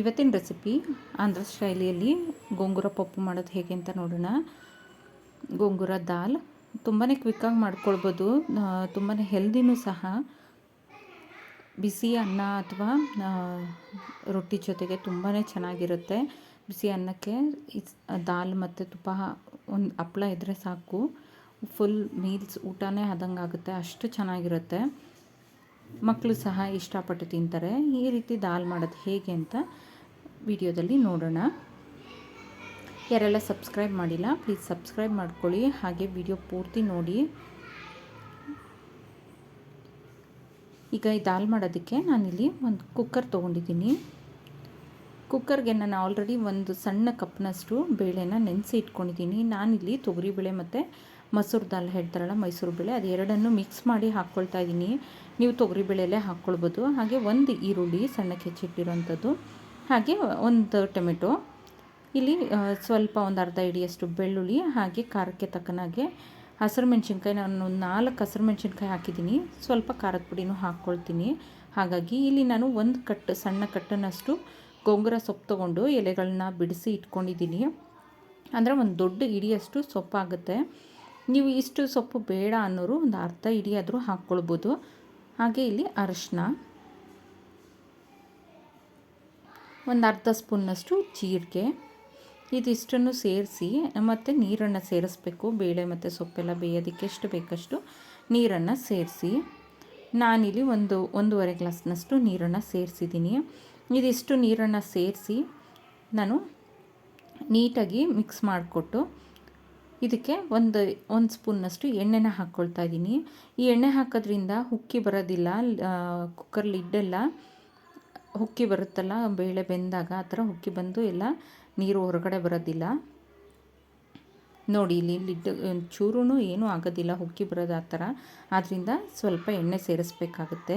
ಇವತ್ತಿನ ರೆಸಿಪಿ ಆಂಧ್ರ ಶೈಲಿಯಲ್ಲಿ ಗೋಂಗೂರ ಪಪ್ಪು ಮಾಡೋದು ಹೇಗೆ ಅಂತ ನೋಡೋಣ. ಗೋಂಗೂರ ದಾಲ್ ತುಂಬಾ ಕ್ವಿಕ್ಕಾಗಿ ಮಾಡ್ಕೊಳ್ಬೋದು. ತುಂಬಾ ಹೆಲ್ದಿನೂ ಸಹ. ಬಿಸಿ ಅನ್ನ ಅಥವಾ ರೊಟ್ಟಿ ಜೊತೆಗೆ ತುಂಬಾ ಚೆನ್ನಾಗಿರುತ್ತೆ. ಬಿಸಿ ಅನ್ನಕ್ಕೆ ದಾಲ್ ಮತ್ತು ತುಪ್ಪ ಒಂದು ಹಪ್ಪಳ ಇದ್ದರೆ ಸಾಕು. ಫುಲ್ ಮೀಲ್ಸ್ ಊಟನೇ ಆದಂಗೆ ಆಗುತ್ತೆ. ಅಷ್ಟು ಚೆನ್ನಾಗಿರುತ್ತೆ. ಮಕ್ಕಳು ಸಹ ಇಷ್ಟಪಟ್ಟು ತಿಂತಾರೆ. ಈ ರೀತಿ ದಾಲ್ ಮಾಡೋದು ಹೇಗೆ ಅಂತ ವಿಡಿಯೋದಲ್ಲಿ ನೋಡೋಣ. ಯಾರೆಲ್ಲ ಸಬ್ಸ್ಕ್ರೈಬ್ ಮಾಡಿಲ್ಲ, ಪ್ಲೀಸ್ ಸಬ್ಸ್ಕ್ರೈಬ್ ಮಾಡ್ಕೊಳ್ಳಿ. ಹಾಗೆ ವಿಡಿಯೋ ಪೂರ್ತಿ ನೋಡಿ. ಈಗ ಈ ದಾಲ್ ಮಾಡೋದಕ್ಕೆ ನಾನಿಲ್ಲಿ ಒಂದು ಕುಕ್ಕರ್ ತೊಗೊಂಡಿದ್ದೀನಿ. ಕುಕ್ಕರ್ಗೆ ನಾನು ಆಲ್ರೆಡಿ ಒಂದು ಸಣ್ಣ ಕಪ್ನಷ್ಟು ಬೇಳೆನ ನೆನೆಸಿ ಇಟ್ಕೊಂಡಿದ್ದೀನಿ. ನಾನಿಲ್ಲಿ ತೊಗರಿಬೇಳೆ ಮತ್ತು ಮಸೂರು ದಾಲ್ ಹೇಳ್ತಾರಲ್ಲ, ಮೈಸೂರು ಬೇಳೆ, ಅದು ಎರಡನ್ನು ಮಿಕ್ಸ್ ಮಾಡಿ ಹಾಕ್ಕೊಳ್ತಾ ಇದ್ದೀನಿ. ನೀವು ತೊಗರಿಬೇಳೆಯಲ್ಲೇ ಹಾಕ್ಕೊಳ್ಬೋದು. ಹಾಗೆ ಒಂದು ಈರುಳ್ಳಿ ಸಣ್ಣಕ್ಕೆ ಹೆಚ್ಚಿಟ್ಟಿರೋಂಥದ್ದು ಹಾಗೆ ಒಂದು ಟೊಮೆಟೊ. ಇಲ್ಲಿ ಸ್ವಲ್ಪ ಒಂದು ಅರ್ಧ ಇಡಿಯಷ್ಟು ಬೆಳ್ಳುಳ್ಳಿ, ಹಾಗೆ ಖಾರಕ್ಕೆ ತಕ್ಕನಾಗೆ ಹಸಿರು ಮೆಣಸಿನ್ಕಾಯಿ. ನಾನು ನಾಲ್ಕು ಹಸಿರು ಮೆಣಸಿನ್ಕಾಯಿ ಹಾಕಿದ್ದೀನಿ. ಸ್ವಲ್ಪ ಖಾರದ ಪುಡಿನೂ ಹಾಕ್ಕೊಳ್ತೀನಿ. ಹಾಗಾಗಿ ಇಲ್ಲಿ ನಾನು ಒಂದು ಕಟ್ಟು ಸಣ್ಣ ಕಟ್ಟನಷ್ಟು ಗೊಂಗುರ ಸೊಪ್ಪು ತೊಗೊಂಡು ಎಲೆಗಳನ್ನ ಬಿಡಿಸಿ ಇಟ್ಕೊಂಡಿದ್ದೀನಿ. ಅಂದರೆ ಒಂದು ದೊಡ್ಡ ಇಡಿಯಷ್ಟು ಸೊಪ್ಪಾಗುತ್ತೆ. ನೀವು ಇಷ್ಟು ಸೊಪ್ಪು ಬೇಡ ಅನ್ನೋರು ಒಂದು ಅರ್ಧ ಇಡಿಯಾದರೂ ಹಾಕ್ಕೊಳ್ಬೋದು. ಹಾಗೆ ಇಲ್ಲಿ ಅರಶಿನ. ಒಂದು ಅರ್ಧ ಸ್ಪೂನ್ನಷ್ಟು ಜೀರಿಗೆ. ಇದಿಷ್ಟನ್ನು ಸೇರಿಸಿ, ಮತ್ತು ನೀರನ್ನು ಸೇರಿಸ್ಬೇಕು. ಬೇಳೆ ಮತ್ತು ಸೊಪ್ಪೆಲ್ಲ ಬೇಯೋದಕ್ಕೆ ಎಷ್ಟು ಬೇಕಷ್ಟು ನೀರನ್ನು ಸೇರಿಸಿ. ನಾನಿಲ್ಲಿ ಒಂದು ಒಂದೂವರೆ ಗ್ಲಾಸ್ನಷ್ಟು ನೀರನ್ನು ಸೇರಿಸಿದ್ದೀನಿ. ಇದಿಷ್ಟು ನೀರನ್ನು ಸೇರಿಸಿ ನಾನು ನೀಟಾಗಿ ಮಿಕ್ಸ್ ಮಾಡಿಕೊಟ್ಟು ಇದಕ್ಕೆ ಒಂದು ಒಂದು ಸ್ಪೂನ್ನಷ್ಟು ಎಣ್ಣೆನ ಹಾಕ್ಕೊಳ್ತಾ ಇದ್ದೀನಿ. ಈ ಎಣ್ಣೆ ಹಾಕೋದ್ರಿಂದ ಉಕ್ಕಿ ಬರೋದಿಲ್ಲ ಕುಕ್ಕರ್ ಲಿಡ್ಡೆಲ್ಲ ಹುಕ್ಕಿ ಬರುತ್ತಲ್ಲ, ಬೇಳೆ ಬೆಂದಾಗ ಆ ಥರ ಹುಕ್ಕಿ ಬಂದು ಎಲ್ಲ ನೀರು ಹೊರಗಡೆ ಬರೋದಿಲ್ಲ. ನೋಡಿ, ಇಲ್ಲಿ ಲಿಡ್ ಚೂರು ಏನೂ ಆಗೋದಿಲ್ಲ, ಹುಕ್ಕಿ ಬರೋದು ಆ ಥರ. ಆದ್ದರಿಂದ ಸ್ವಲ್ಪ ಎಣ್ಣೆ ಸೇರಿಸ್ಬೇಕಾಗುತ್ತೆ.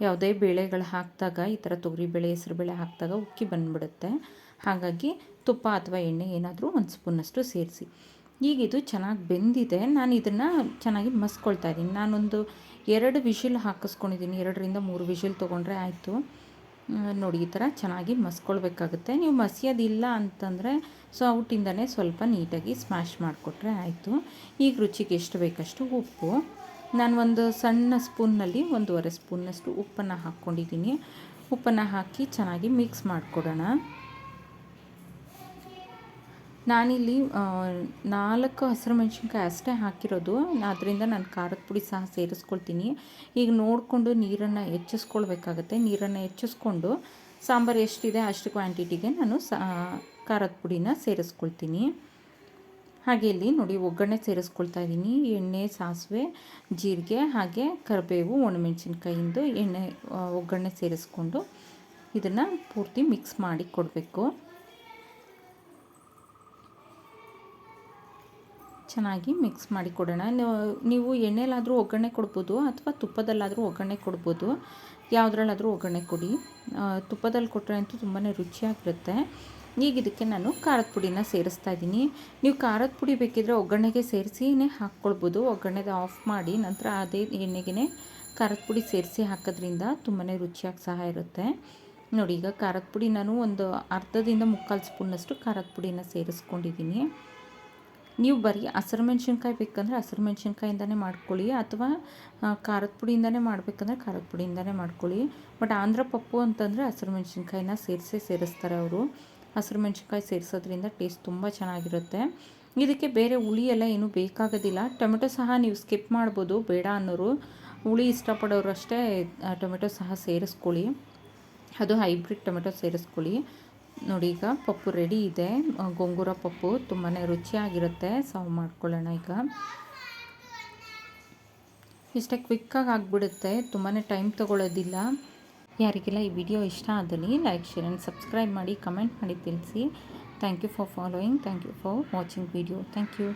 ಯಾವುದೇ ಬೇಳೆಗಳು ಹಾಕಿದಾಗ, ಈ ಥರ ತೊಗರಿಬೇಳೆ ಹೆಸರುಬೇಳೆ ಹಾಕಿದಾಗ ಉಕ್ಕಿ ಬಂದುಬಿಡುತ್ತೆ. ಹಾಗಾಗಿ ತುಪ್ಪ ಅಥವಾ ಎಣ್ಣೆ ಏನಾದರೂ ಒಂದು ಸ್ಪೂನಷ್ಟು ಸೇರಿಸಿ. ಈಗ ಇದು ಚೆನ್ನಾಗಿ ಬೆಂದಿದೆ. ನಾನು ಇದನ್ನು ಚೆನ್ನಾಗಿ ಮಸ್ಕೊಳ್ತಾ ಇದ್ದೀನಿ. ನಾನೊಂದು ಎರಡು ವಿಷಿಲ್ ಹಾಕಿಸ್ಕೊಂಡಿದ್ದೀನಿ. ಎರಡರಿಂದ ಮೂರು ವಿಷಿಲ್ ತೊಗೊಂಡ್ರೆ ಆಯಿತು. ನೋಡಿ, ಈ ಥರ ಚೆನ್ನಾಗಿ ಮಸ್ಕೊಳ್ಬೇಕಾಗುತ್ತೆ. ನೀವು ಮಸಿಯೋದಿಲ್ಲ ಅಂತಂದರೆ ಔಟಿಂದನೇ ಸ್ವಲ್ಪ ನೀಟಾಗಿ ಸ್ಮ್ಯಾಶ್ ಮಾಡಿಕೊಟ್ರೆ ಆಯಿತು. ಈಗ ರುಚಿಗೆ ಎಷ್ಟು ಬೇಕಷ್ಟು ಉಪ್ಪು. ನಾನು ಒಂದು ಸಣ್ಣ ಸ್ಪೂನ್ನಲ್ಲಿ ಒಂದೂವರೆ ಸ್ಪೂನ್ನಷ್ಟು ಉಪ್ಪನ್ನು ಹಾಕ್ಕೊಂಡಿದ್ದೀನಿ. ಉಪ್ಪನ್ನು ಹಾಕಿ ಚೆನ್ನಾಗಿ ಮಿಕ್ಸ್ ಮಾಡಿಕೊಡೋಣ. ನಾನಿಲ್ಲಿ ನಾಲ್ಕು ಹಸಿರು ಮೆಣಸಿನ್ಕಾಯಿ ಅಷ್ಟೇ ಹಾಕಿರೋದು. ಅದರಿಂದ ನಾನು ಖಾರದ ಪುಡಿ ಸಹ ಸೇರಿಸ್ಕೊಳ್ತೀನಿ. ಈಗ ನೋಡಿಕೊಂಡು ನೀರನ್ನು ಹೆಚ್ಚಿಸ್ಕೊಳ್ಬೇಕಾಗತ್ತೆ. ನೀರನ್ನು ಹೆಚ್ಚಿಸ್ಕೊಂಡು ಸಾಂಬಾರು ಎಷ್ಟಿದೆ ಅಷ್ಟು ಕ್ವಾಂಟಿಟಿಗೆ ನಾನು ಖಾರದ ಪುಡಿನ ಸೇರಿಸ್ಕೊಳ್ತೀನಿ. ಹಾಗೆ ಇಲ್ಲಿ ನೋಡಿ ಒಗ್ಗರಣೆ ಸೇರಿಸ್ಕೊಳ್ತಾ ಇದ್ದೀನಿ ಎಣ್ಣೆ, ಸಾಸಿವೆ, ಜೀರಿಗೆ ಹಾಗೆ ಕರಿಬೇವು, ಒಣಮೆಣಸಿನ್ಕಾಯಿಂದು ಎಣ್ಣೆ ಒಗ್ಗರಣೆ ಸೇರಿಸ್ಕೊಂಡು ಇದನ್ನು ಪೂರ್ತಿ ಮಿಕ್ಸ್ ಮಾಡಿ ಕೊಡಬೇಕು. ಚೆನ್ನಾಗಿ ಮಿಕ್ಸ್ ಮಾಡಿ ಕೊಡೋಣ. ನೀವು ಎಣ್ಣೆಲಾದರೂ ಒಗ್ಗರಣೆ ಕೊಡ್ಬೋದು ಅಥವಾ ತುಪ್ಪದಲ್ಲಾದರೂ ಒಗ್ಗರಣೆ ಕೊಡ್ಬೋದು. ಯಾವುದ್ರಲ್ಲಾದರೂ ಒಗ್ಗರಣೆ ಕೊಡಿ. ತುಪ್ಪದಲ್ಲಿ ಕೊಟ್ಟರೆ ಅಂತೂ ತುಂಬಾ ರುಚಿಯಾಗಿರುತ್ತೆ. ಈಗ ಇದಕ್ಕೆ ನಾನು ಖಾರದ ಪುಡಿನ ಸೇರಿಸ್ತಾ ಇದ್ದೀನಿ. ನೀವು ಖಾರದ ಪುಡಿ ಬೇಕಿದ್ದರೆ ಒಗ್ಗರಣೆಗೆ ಸೇರಿಸಿನೇ ಹಾಕ್ಕೊಳ್ಬೋದು. ಒಗ್ಗರಣೆದ ಆಫ್ ಮಾಡಿ ನಂತರ ಅದೇ ಎಣ್ಣೆಗೆ ಖಾರದ ಪುಡಿ ಸೇರಿಸಿ ಹಾಕೋದ್ರಿಂದ ತುಂಬಾ ರುಚಿಯಾಗಿ ಸಹ ಇರುತ್ತೆ. ನೋಡಿ, ಈಗ ಖಾರದ ಪುಡಿ ನಾನು ಒಂದು ಅರ್ಧದಿಂದ ಮುಕ್ಕಾಲು ಸ್ಪೂನಷ್ಟು ಖಾರದ ಪುಡಿನ ಸೇರಿಸ್ಕೊಂಡಿದ್ದೀನಿ. ನೀವು ಬರೀ ಹಸಿರು ಮೆಣಸಿನ್ಕಾಯಿ ಬೇಕಂದರೆ ಹಸಿರು ಮೆಣಸಿನ್ಕಾಯಿಂದನೇ ಮಾಡ್ಕೊಳ್ಳಿ ಅಥವಾ ಖಾರದ ಪುಡಿಯಿಂದನೇ ಮಾಡಬೇಕಂದ್ರೆ ಖಾರದ ಪುಡಿಯಿಂದನೇ ಮಾಡ್ಕೊಳ್ಳಿ. ಬಟ್ ಆಂಧ್ರ ಪಪ್ಪು ಅಂತಂದರೆ ಹಸಿರು ಮೆಣಸಿನ್ಕಾಯಿನ ಸೇರಿಸೇ ಸೇರಿಸ್ತಾರೆ ಅವರು. ಹಸಿರು ಮೆಣಸಿನ್ಕಾಯಿ ಸೇರಿಸೋದ್ರಿಂದ ಟೇಸ್ಟ್ ತುಂಬ ಚೆನ್ನಾಗಿರುತ್ತೆ. ಇದಕ್ಕೆ ಬೇರೆ ಹುಳಿ ಎಲ್ಲ ಏನೂ ಬೇಕಾಗೋದಿಲ್ಲ. ಟೊಮೆಟೊ ಸಹ ನೀವು ಸ್ಕಿಪ್ ಮಾಡ್ಬೋದು, ಬೇಡ ಅನ್ನೋರು. ಹುಳಿ ಇಷ್ಟಪಡೋರು ಅಷ್ಟೇ ಟೊಮೆಟೊ ಸಹ ಸೇರಿಸ್ಕೊಳ್ಳಿ. ಅದು ಹೈಬ್ರಿಡ್ ಟೊಮೆಟೊ ಸೇರಿಸ್ಕೊಳ್ಳಿ. ನೋಡಿ, ಈಗ ಪಪ್ಪು ರೆಡಿ ಇದೆ. ಗೊಂಗೂರ ಪಪ್ಪು ತುಂಬಾ ರುಚಿಯಾಗಿರುತ್ತೆ. ಸರ್ವ್ ಮಾಡ್ಕೊಳ್ಳೋಣ ಈಗ. ಇಷ್ಟೇ ಕ್ವಿಕ್ಕಾಗಿ ಆಗಿಬಿಡುತ್ತೆ. ತುಂಬಾ ಟೈಮ್ ತೊಗೊಳ್ಳೋದಿಲ್ಲ ಯಾರಿಗೆಲ್ಲ ಈ ವಿಡಿಯೋ ಇಷ್ಟ ಆದಲ್ಲಿ ಲೈಕ್ ಶೇರ್ ಆ್ಯಂಡ್ ಸಬ್ಸ್ಕ್ರೈಬ್ ಮಾಡಿ ಕಮೆಂಟ್ ಮಾಡಿ ತಿಳಿಸಿ. Thank you for following thank you for watching video thank you